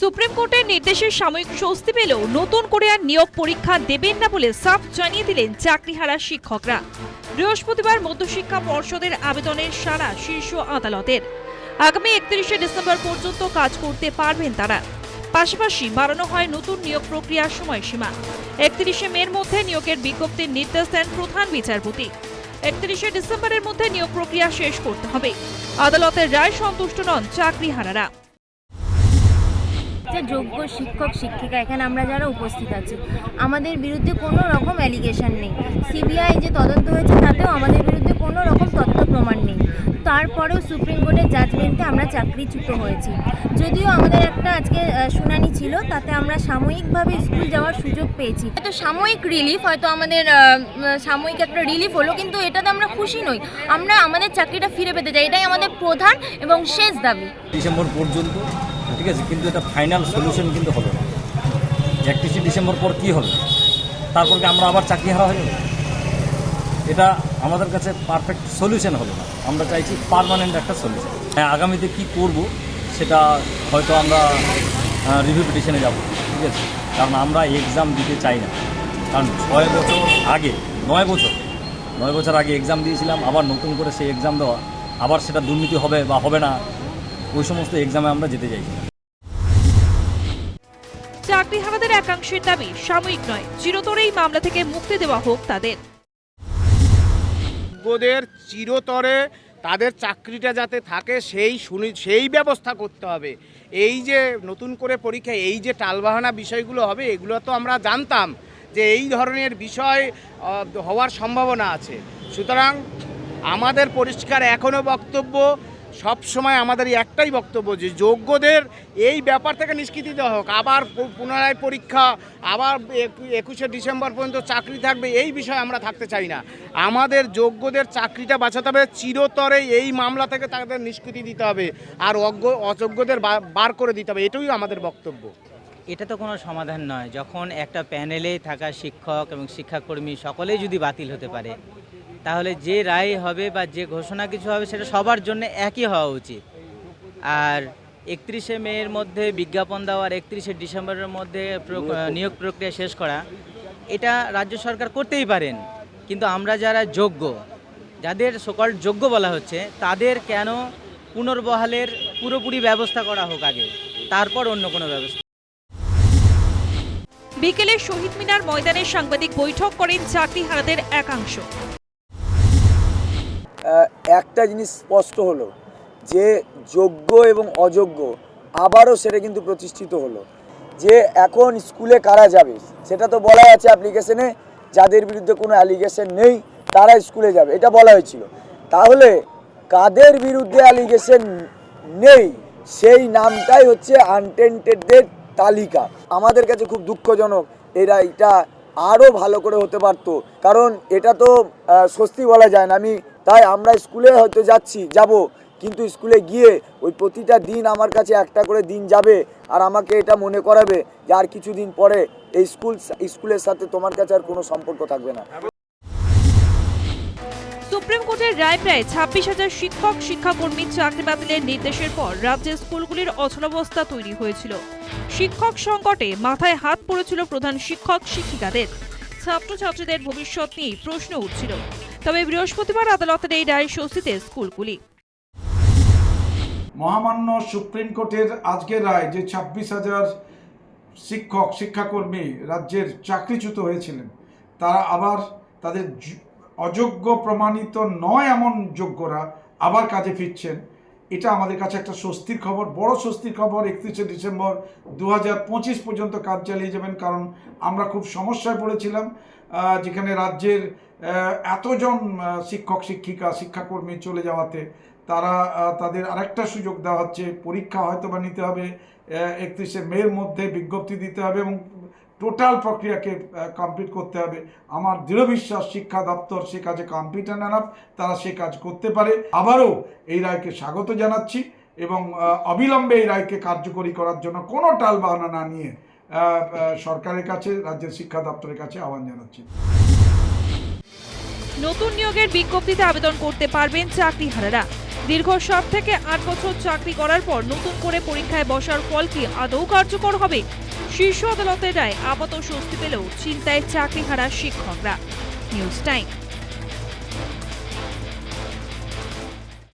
Supreme কোর্টের নির্দেশে সাময়িক স্বস্তি পেলেও নতুন করে আর নিয়োগ পরীক্ষা দেবেন না বলে সাফ জানিয়ে দিলেন চাকরিহারা শিক্ষকরা। বৃহস্পতিবার মধ্যশিক্ষা পর্ষদের আবেদনের সারা শীর্ষ আদালতের। আগামী একত্রিশে ডিসেম্বর পর্যন্ত কাজ করতে পারবেন তারা। পাশাপাশি বাড়ানো হয় নতুন নিয়োগ প্রক্রিয়ার সময়সীমা। একত্রিশে মের মধ্যে নিয়োগের বিজ্ঞপ্তির নির্দেশ দেন প্রধান বিচারপতি। একত্রিশে ডিসেম্বরের মধ্যে নিয়োগ প্রক্রিয়া শেষ করতে হবে। আদালতের রায় সন্তুষ্ট নন চাকরিহারারা। যে যোগ্য শিক্ষক, শিক্ষিকা, এখানে আমরা যারা উপস্থিত আছি। আমাদের বিরুদ্ধে কোনো রকম অ্যালিগেশন নেই। সিবিআই যে তদন্ত হয়েছে তাতেও আমাদের বিরুদ্ধে কোনো রকম তথ্য প্রমাণ নেই। তারপরেও সুপ্রিম কোর্টের জাজমেন্টে আমরা চাকরিচ্যুত হয়েছি। যদিও আমাদের একটা আজকে শুনানি ছিল, তাতে আমরা সাময়িকভাবে স্কুল যাওয়ার সুযোগ পেয়েছি। হয়তো সাময়িক রিলিফ হয়তো আমাদের সাময়িক একটা রিলিফ হলো, কিন্তু এটাতে আমরা খুশি নই। আমরা আমাদের চাকরিটা ফিরে পেতে চাই। এটাই আমাদের প্রধান এবং শেষ দাবি। ডিসেম্বর পর্যন্ত ঠিক আছে? কিন্তু এটা ফাইনাল সলিউশন কিন্তু হবে না। একত্রিশে ডিসেম্বর পর কি হবে? তারপর আমরা আবার চাকরি হারা হয়ে এটা আমাদের কাছে পারফেক্ট সলিউশন হবে না। আমরা চাইছি পারমানেন্ট একটা সলিউশন হ্যাঁ আগামীতে কি করব সেটা হয়তো আমরা রিভিউ পিটিশনে যাব, ঠিক আছে? কারণ আমরা এক্সাম দিতে চাই না। কারণ ছয় বছর আগে, নয় বছর নয় বছর আগে এক্সাম দিয়েছিলাম, আবার নতুন করে সেই এক্সাম দেওয়া, আবার সেটা দুর্নীতি হবে বা হবে না ওই সমস্ত এক্সামে আমরা যেতে চাইছি। না চাকরিহারাদের একাংশের দাবি সাময়িক নয়। চিরতর এই মামলা থেকে মুক্তি দেওয়া হোক তাদের। যোগ্যদের চিরতরে তাদের চাকরিটা যাতে থাকে সেই শুনি সেই ব্যবস্থা করতে হবে। এই যে নতুন করে পরীক্ষা এই যে টালবাহানা বিষয়গুলো হবে এগুলো তো আমরা জানতাম যে এই ধরনের বিষয় হওয়ার সম্ভাবনা আছে। সুতরাং আমাদের পরিষ্কার এখনও বক্তব্য সব সময় আমাদের একটাই বক্তব্য যে যোগ্যদের এই ব্যাপার থেকে নিষ্কৃতি দেওয়া হোক। আবার পুনরায় পরীক্ষা, আবার একু- একুশে ডিসেম্বর পর্যন্ত চাকরি থাকবে, এই বিষয়ে আমরা থাকতে চাই না। আমাদের যোগ্যদের চাকরিটা বাঁচাতে হবে, চিরতরে এই মামলা থেকে তাদের নিষ্কৃতি দিতে হবে আর অজ্ঞ, অযোগ্যদের বার করে দিতে হবে, এটাই আমাদের বক্তব্য। এটা তো কোনো সমাধান নয়। যখন একটা প্যানেলে থাকা শিক্ষক এবং শিক্ষাকর্মী সকলেই যদি বাতিল হতে পারে তাহলে যে রায় হবে বা যে ঘোষণা কিছু হবে সেটা সবার জন্য একই হওয়া উচিত। আর একত্রিশে মের মধ্যে বিজ্ঞাপন দেওয়া আর একত্রিশে ডিসেম্বরের মধ্যে প্র- নিয়োগ প্রক্রিয়া। শেষ করা এটা রাজ্য সরকার করতেই পারেন। কিন্তু আমরা যারা যোগ্য যাদের সকল যোগ্য বলা হচ্ছে তাদের কেন পুনর্বহালের পুরোপুরি ব্যবস্থা করা হোক আগে? তারপর অন্য কোনো ব্যবস্থা। বিকেলে শহীদ মিনার ময়দানে সাংবাদিক বৈঠক করেন চাকরি চাকরিহারাদের একাংশ। একটা জিনিস স্পষ্ট হলো, যে যোগ্য এবং অযোগ্য আবারও সেটা কিন্তু প্রতিষ্ঠিত হলো। যে এখন স্কুলে কারা যাবে, সেটা তো বলা আছে অ্যাপ্লিকেশনে যাদের বিরুদ্ধে কোনো অ্যালিগেশন নেই তারা স্কুলে যাবে, এটা বলা হয়েছিল। তাহলে কাদের বিরুদ্ধে অ্যালিগেশন নেই, সেই নামটাই হচ্ছে আনটেন্টেডদের তালিকা। আমাদের কাছে খুব দুঃখজনক, এরা এটা আরও ভালো করে হতে পারতো। কারণ এটা তো স্বস্তি বলা যায় না। আমি তাই আমরা স্কুলে হয়তো যাচ্ছি, যাব। কিন্তু স্কুলে গিয়ে ওই প্রতিটা দিন আমার কাছে একটা করে দিন যাবে আর আমাকে এটা মনে করাবে যে আর কিছুদিন পরে এই স্কুল, স্কুলের সাথে তোমার কাছে আর কোনো সম্পর্ক থাকবে না। সুপ্রিম কোর্টের রায় প্রায় ছাব্বিশ হাজার শিক্ষক, শিক্ষাকর্মী চাকরি বাতিলের নির্দেশের পর রাজ্যের স্কুলগুলির অচলাবস্থা তৈরি হয়েছিল। শিক্ষক সংকটে মাথায় হাত পড়েছিল প্রধান শিক্ষক, শিক্ষিকাদের। ছাত্রছাত্রীদের ভবিষ্যৎ নিয়ে প্রশ্ন উঠছিল। তবে বৃহস্পতিবার আদালতের এই রায় স্বস্তিতে স্কুলগুলি। মহামান্য সুপ্রিম কোর্টের আজকের রায় যে ছাব্বিশ হাজার শিক্ষক, শিক্ষাকর্মী রাজ্যের চাকরিচ্যুত হয়েছিলেন তারা আবার তাদের অযোগ্য প্রমাণিত নয় এমন যোগ্যরা আবার কাজে ফিরছেন। এটা আমাদের কাছে একটা স্বস্তির খবর, বড় স্বস্তির খবর, একত্রিশে ডিসেম্বর দু পর্যন্ত কাজ চালিয়ে যাবেন, কারণ আমরা খুব সমস্যায় পড়েছিলাম যেখানে রাজ্যের এতজন শিক্ষক, শিক্ষিকা, শিক্ষাকর্মী চলে যাওয়াতে তারা তাদের আরেকটা সুযোগ দেওয়া হচ্ছে, পরীক্ষা হয়তো বা নিতে হবে একত্রিশে মের মধ্যে বিজ্ঞপ্তি দিতে হবে এবং টোটাল প্রক্রিয়াকে কমপ্লিট করতে হবে। আমার দৃঢ় বিশ্বাস শিক্ষা দপ্তর সে কাজে কম্পিটেন্ট এনাফ তারা সে কাজ করতে পারে। আবারও এই রায়কে স্বাগত জানাচ্ছি এবং অবিলম্বে এই রায়কে কার্যকরী করার জন্য কোনো টাল বাহানা না নিয়ে সরকারের কাছে, রাজ্যের শিক্ষা দপ্তরের কাছে আহ্বান জানাচ্ছি। নতুন নিয়োগের বিজ্ঞপ্তিতে আবেদন করতে পারবেন চাকরিহারারা। দীর্ঘ সাত থেকে আট বছর চাকরি করার পর নতুন করে পরীক্ষায় বসার ফল কি আদৌ কার্যকর হবে? শীর্ষ আদালতের রায়, আপাত স্বস্তি পেলেও চিন্তায় চাকরি হারা শিক্ষকরা। News time.